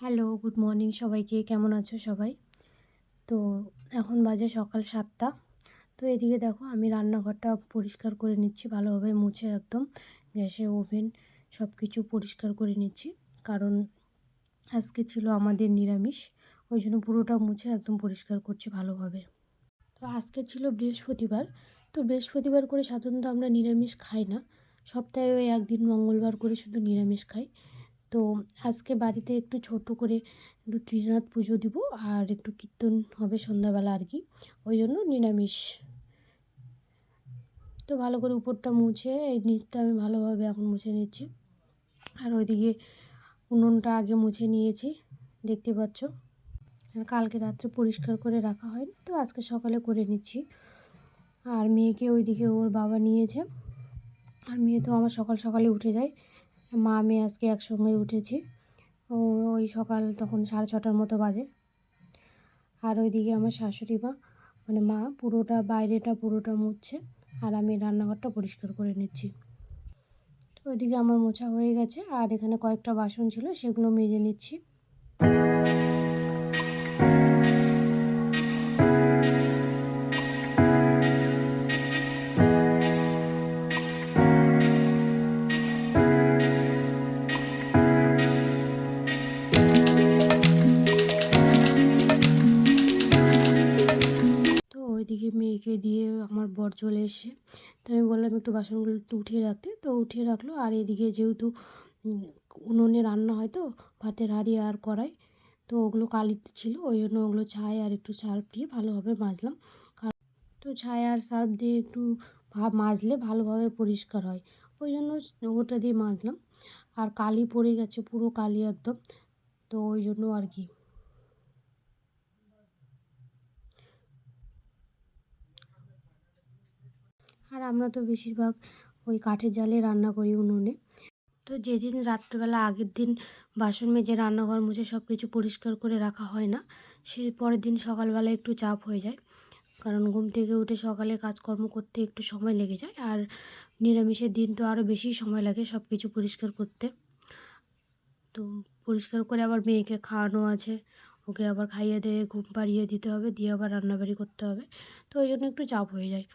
Hello, good morning সবাইকে। কেমন আছো সবাই? তো এখন বাজে সকাল সাতটা। তো এদিকে দেখো, আমি রান্নাঘরটা পরিষ্কার করে নিচ্ছি ভালোভাবে মুছে একদম। গ্যাসে ওভেন সব কিছু পরিষ্কার করে নিচ্ছি। কারণ আজকে ছিল আমাদের নিরামিষ, ওই জন্য পুরোটা মুছে একদম পরিষ্কার করছি ভালোভাবে। তো আজকে ছিল বৃহস্পতিবার। তো বৃহস্পতিবার করে সাধারণত আমরা নিরামিষ খাই না। সপ্তাহে ওই একদিন মঙ্গলবার করে শুধু নিরামিষ খাই। তো আজকে বাড়িতে একটু ছোট করে একটু ত্রিনাথ পুজো দিব আর একটু কীর্তন হবে সন্ধ্যাবেলা আর কি। ওই জন্য নিরামিষ। তো ভালো করে উপরটা মুছে, এই নিচটা আমি ভালোভাবে এখন মুছে নিচ্ছি। আর ওইদিকে উনুনটা আগে মুছে নিয়েছি, দেখতে পাচ্ছ। আর কালকে রাত্রে পরিষ্কার করে রাখা হয়নি, তো আজকে সকালে করে নিচ্ছি। আর মেয়েকে ওইদিকে ওর বাবা নিয়েছে। আর মেয়ে তো আমার সকাল সকালে উঠে যায় মা, আমি আজকে একসঙ্গে উঠেছি। ওই সকাল তখন সাড়ে ছটার মতো বাজে। আর ওইদিকে আমার শাশুড়ি মা মানে মা, পুরোটা, বাইরেটা পুরোটা মুছছে। আর আমি রান্নাঘরটা পরিষ্কার করে নিচ্ছি। তো ওইদিকে আমার মোছা হয়ে গেছে। আর এখানে কয়েকটা বাসন ছিল, সেগুলো মেজে নিচ্ছি। ওইদিকে মেয়েকে দিয়ে আমার বর চলে এসে তো আমি বললাম, একটু বাসনগুলো একটু উঠিয়ে রাখতে। তো উঠিয়ে রাখল। আর এদিকে যেহেতু উনুনে রান্না হয় তো, ভাতের হাঁড়ি আর কড়াই, তো ওগুলো কালিতে ছিল। ওই জন্য ওগুলো ছাই আর একটু সার্ফ দিয়ে ভালোভাবে মাজলাম। তো ছাই আর সার্ফ দিয়ে একটু মাজলে ভালোভাবে পরিষ্কার হয়। ওই জন্য ওটা দিয়ে মাজলাম। আর কালি পড়ে গেছে, পুরো কালি একদম। তো ওই জন্য আর কি। আর আমরা তো বেশিরভাগ ওই কাঠের জালে রান্না করি উনুনে। তো যেদিন রাত্রেবেলা আগের দিন বাসন মেজে রান্নাঘর মুছে সব কিছু পরিষ্কার করে রাখা হয় না, সেই পরের দিন সকালবেলা একটু চাপ হয়ে যায়। কারণ ঘুম থেকে উঠে সকালে কাজকর্ম করতে একটু সময় লেগে যায় আর নিরামিষের দিন তো আরও বেশি সময় লাগে সব কিছু পরিষ্কার করতে। তো পরিষ্কার করে আবার মেয়েকে খাওয়ানো আছে, ওকে আবার খাইয়ে দিয়ে ঘুম পাড়িয়ে দিতে হবে, দিয়ে আবার রান্নাবাড়ি করতে হবে। তো ওই জন্য একটু চাপ হয়ে যায়।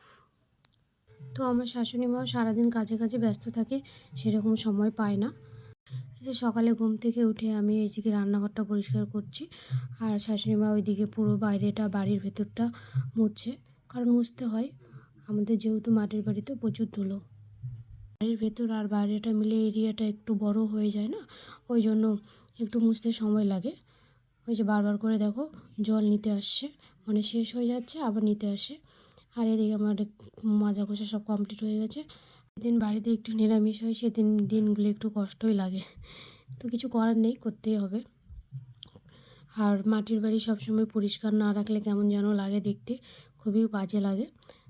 তো আমার শাশুড়ি মাও সারাদিন কাজে কাজে ব্যস্ত থাকে, সেরকম সময় পায় না। সকালে ঘুম থেকে উঠে আমি এইদিকে রান্নাঘরটা পরিষ্কার করছি, আর শাশুড়ি মা ওইদিকে পুরো বাইরেটা, বাড়ির ভেতরটা মুছছে। কারণ মুছতে হয়, আমাদের যেহেতু মাটির বাড়িতে প্রচুর ধুলো। বাড়ির ভেতর আর বাইরেটা মিলে এরিয়াটা একটু বড় হয়ে যায় না, ওই জন্য একটু মুছতে সময় লাগে। ওই যে বারবার করে দেখো, জল নিতে আসছে মানে শেষ হয়ে যাচ্ছে, আবার নিতে আসে। আর এদিকে আমার মাজা কষা সব কমপ্লিট হয়ে গেছে। দিন বাড়িতে একটু নিরামিষ হয়, সেদিন দিনগুলো একটু কষ্টই লাগে। তো কিছু করার নেই, করতেই হবে। আর মাটির বাড়ি সবসময় পরিষ্কার না রাখলে কেমন যেন লাগে দেখতে, খুবই বাজে লাগে।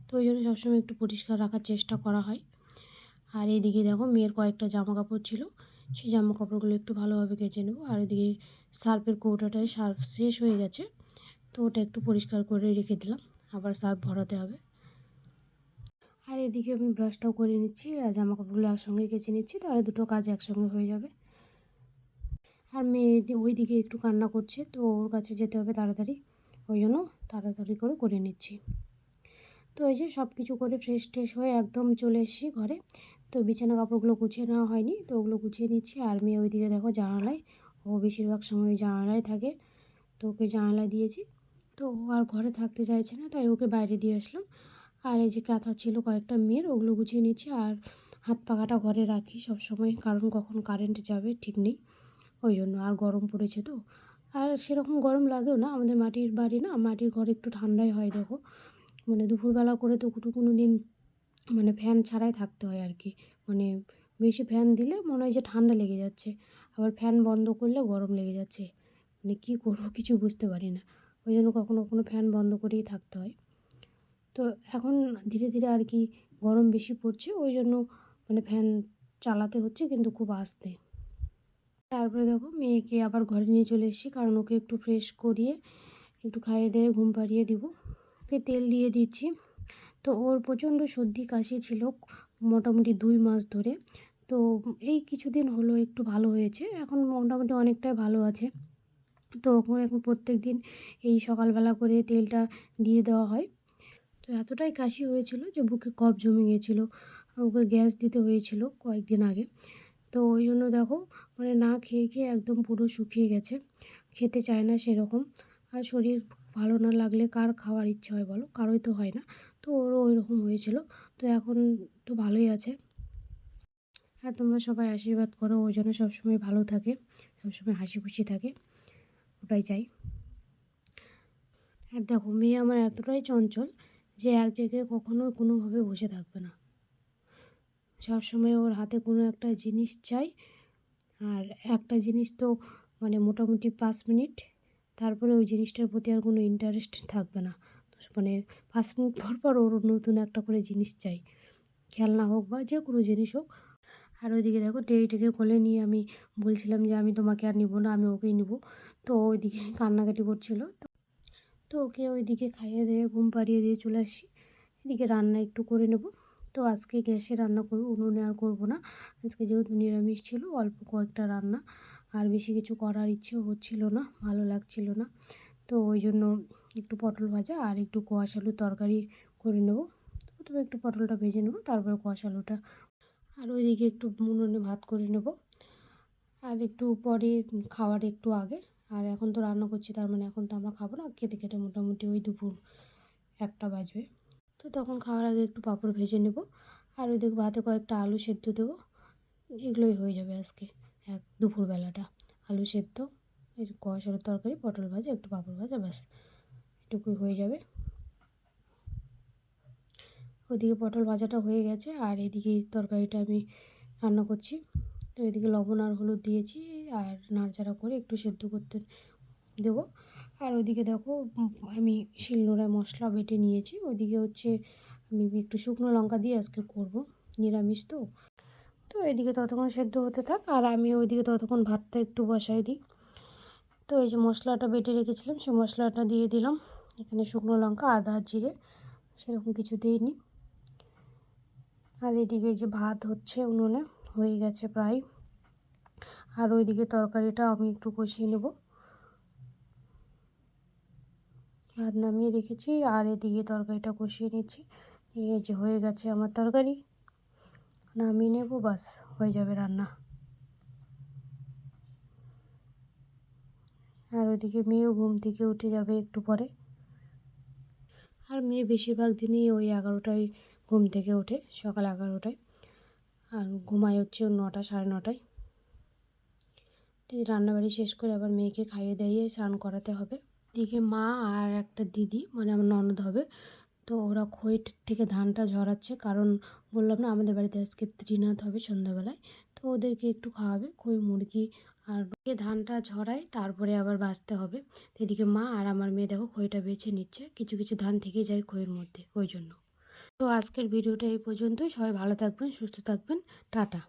তো ওই জন্য সবসময় একটু পরিষ্কার রাখার চেষ্টা করা হয়। আর এদিকে দেখো, মেয়ের কয়েকটা জামা কাপড় ছিল। সেই জামা কাপড়গুলো একটু ভালোভাবে কেচে নেব। আর এদিকে সার্ফের কৌটাটায় সার্ফ শেষ হয়ে গেছে। তো ওটা একটু পরিষ্কার করে রেখে দিলাম। আবার সার্ফ ভরাতে হবে। আর এদিকে আমি ব্রাশটাও করে নিচ্ছি, আর জামা কাপড়গুলো একসঙ্গে কেচে নিচ্ছি, তাহলে দুটো কাজ একসঙ্গে হয়ে যাবে। আর মেয়ে ওই দিকে একটু কান্না করছে, তো ওর কাছে যেতে হবে তাড়াতাড়ি। ওই জন্য তাড়াতাড়ি করে করে নিচ্ছি। তো এই যে সব কিছু করে ফ্রেশ ট্রেশ হয়ে একদম চলে এসেছি ঘরে। তো বিছানা কাপড়গুলো গুছিয়ে নেওয়া হয়নি, তো ওগুলো গুছিয়ে নিচ্ছি। আর মেয়ে ওইদিকে দেখো জানালায়, ও বেশিরভাগ সময় জানালায় থাকে। তো ওকে জানালায় দিয়েছি। তো ও আর ঘরে থাকতে চাইছে না, তাই ওকে বাইরে দিয়ে আসলাম। আর এই যে কাঁথা ছিল কয়েকটা মেয়ের, ওগুলো গুছিয়ে নিচ্ছি আর হাত পাখাটা ঘরে রাখি সব সময়, কারণ কখন কারেন্ট যাবে ঠিক নেই, ওই জন্য। আর গরম পড়েছে তো। আর সেরকম গরম লাগেও না, আমাদের মাটির বাড়ি না, মাটির ঘরে একটু ঠান্ডাই হয় দেখো। মানে দুপুরবেলা করে তো কোনো কোনো দিন মানে ফ্যান ছাড়াই থাকতে হয় আর কি। মানে বেশি ফ্যান দিলে মনে হয় যে ঠান্ডা লেগে যাচ্ছে, আবার ফ্যান বন্ধ করলে গরম লেগে যাচ্ছে। মানে কী করব, কিছু বুঝতে পারি না। ওই জন্য কখনো কখনো ফ্যান বন্ধ করেই থাকতে হয়। তো এখন ধীরে ধীরে আর কি গরম বেশি পড়ছে ওই জন্য মানে ফ্যান চালাতে হচ্ছে কিন্তু খুব আস্তে। তারপরে দেখো মেয়েকে আবার ঘরে নিয়ে চলে এসেছি, কারণ ওকে একটু ফ্রেশ করিয়ে, একটু খাইয়ে দিয়ে, ঘুম পাড়িয়ে দিব। ওকে তেল দিয়ে দিচ্ছি। তো ওর প্রচণ্ড সর্দি কাশি ছিল মোটামুটি দুই মাস ধরে। তো এই কিছুদিন হলো একটু ভালো হয়েছে, এখন মোটামুটি অনেকটাই ভালো আছে। তো ওখানে এখন প্রত্যেক দিন এই সকালবেলা করে তেলটা দিয়ে দেওয়া হয়। তো এতটাই কাশি হয়েছিল যে বুকে কফ জমে গিয়েছিল, ওকে গ্যাস দিতে হয়েছিল কয়েকদিন আগে। তো ওই জন্য দেখো মানে না খেয়ে খেয়ে একদম পুরো শুকিয়ে গেছে, খেতে চায় না সেরকম। আর শরীর ভালো না লাগলে কার খাওয়ার ইচ্ছা হয় বলো? কারোই তো হয় না। তো ওরও ওই রকম হয়েছিল। তো এখন তো ভালোই আছে। আর তোমরা সবাই আশীর্বাদ করো, ও যেন সবসময় ভালো থাকে, সবসময় হাসি খুশি থাকে। ওটাই চাই। আর দেখো, মেয়ে আমার এতটাই চঞ্চল যে এক জায়গায় কখনো কোনোভাবে বসে থাকবে না। সবসময় ওর হাতে কোনো একটা জিনিস চাই, আর একটা জিনিস তো মানে মোটামুটি পাঁচ মিনিট, তারপরে ওই জিনিসটার প্রতি আর কোনো ইন্টারেস্ট থাকবে না। মানে পাঁচ মিনিট পর পর ওর নতুন একটা করে জিনিস চাই, খেলনা হোক বা যে কোনো জিনিস হোক। আর ওইদিকে দেখো, টেরিটাকে কোলে নিয়ে আমি বলছিলাম যে আমি তোমাকে আর নিবো না, আমি ওকেই নিব। তো ওইদিকে কান্নাকাটি করছিল। তো তো ওকে ওইদিকে খাইয়ে দিয়ে ঘুম পাড়িয়ে দিয়ে চলে আসি। এদিকে রান্না একটু করে নেব। তো আজকে গ্যাসে রান্না করব, উনুনে আর করব না। আজকে যেহেতু নিরামিষ ছিল, অল্প কয়েকটা রান্না। আর বেশি কিছু করার ইচ্ছেও হচ্ছিল না, ভালো লাগছিল না। তো ওই জন্য একটু পটল ভাজা আর একটু কোয়াশ আলুর তরকারি করে নেব। প্রথমে একটু পটলটা ভেজে নেব, তারপরে কোয়াশ আলুটা। আর ওইদিকে একটু উনুনে ভাত করে নেব। আর একটু পরে খাওয়ার একটু আগে আর এখন তো রান্না করছি, তার মানে এখন তো আমরা খাব না, খেতে খেতে মোটামুটি ওই দুপুর একটা বাজবে। তো তখন খাওয়ার আগে একটু পাঁপড় ভেজে নেব, আর ওইদিকে ভাতে কয়েকটা আলু সেদ্ধ দেবো, এগুলোই হয়ে যাবে আজকে এক দুপুরবেলাটা। আলু সেদ্ধ, এই কষ আলুর তরকারি, পটল ভাজা, একটু পাঁপড় ভাজা, ব্যাস, এটুকুই হয়ে যাবে। ওইদিকে পটল ভাজাটা হয়ে গেছে, আর এদিকে তরকারিটা আমি রান্না করছি। তো এদিকে লবণ আর হলুদ দিয়েছি আর নাড়াচাড়া করে একটু সেদ্ধ করতে দেবো। আর ওইদিকে দেখো, আমি শিলনোড়ায় মশলা বেটে নিয়েছি। ওইদিকে হচ্ছে আমি একটু শুকনো লঙ্কা দিয়ে আজকে করব, নিরামিষ তো। তো এদিকে ততক্ষণ সেদ্ধ হতে থাক। আর আমি ওইদিকে ততক্ষণ ভাতটা একটু বসাই দিই। তো এই যে মশলাটা বেটে রেখেছিলাম, সেই মশলাটা দিয়ে দিলাম। এখানে শুকনো লঙ্কা, আদা, জিরে, সেরকম কিছু দিইনি আর এদিকে যে ভাত হচ্ছে উনুনে। হয়ে গেছে প্রায়। আর ওইদিকে তরকারিটা আমি একটু কষিয়ে নেব। ভাত নামিয়ে রেখেছি আর এদিকে তরকারিটা কষিয়ে নিচ্ছি। এই যে হয়ে গেছে আমার তরকারি। নামিয়ে নেব, বাস হয়ে যাবে রান্না। আর ওদিকে মেয়েও ঘুম থেকে উঠে যাবে একটু পরে। আর মেয়ে বেশিরভাগ দিনই ওই এগারোটায় ঘুম থেকে ওঠে, সকাল এগারোটায়। আর ঘুমায় হচ্ছে নটা, সাড়ে নটায়। তো রান্নাবাড়ি শেষ করে আবার মেয়েকে খাইয়ে দাইয়ে স্নান করাতে হবে। দিকে মা আর একটা দিদি মানে আমার ননদ হবে। তো ওরা খই থেকে ধানটা ঝরাচ্ছে, কারণ বললাম না আমাদের বাড়িতে আজকে ত্রিনাথ হবে সন্ধ্যাবেলায়। তো ওদেরকে একটু খাওয়াবে খই মুরগি আর ধানটা ঝরায় তারপরে আবার বাঁচতে হবে। এদিকে মা আর আমার মেয়ে দেখো খইটা বেছে নিচ্ছে, কিছু কিছু ধান থেকে যায় খইয়ের মধ্যে, ওই জন্য। তো আজকের ভিডিওটা এই পর্যন্তই। সবাই ভালো থাকবেন সুস্থ থাকবেন। টাটা।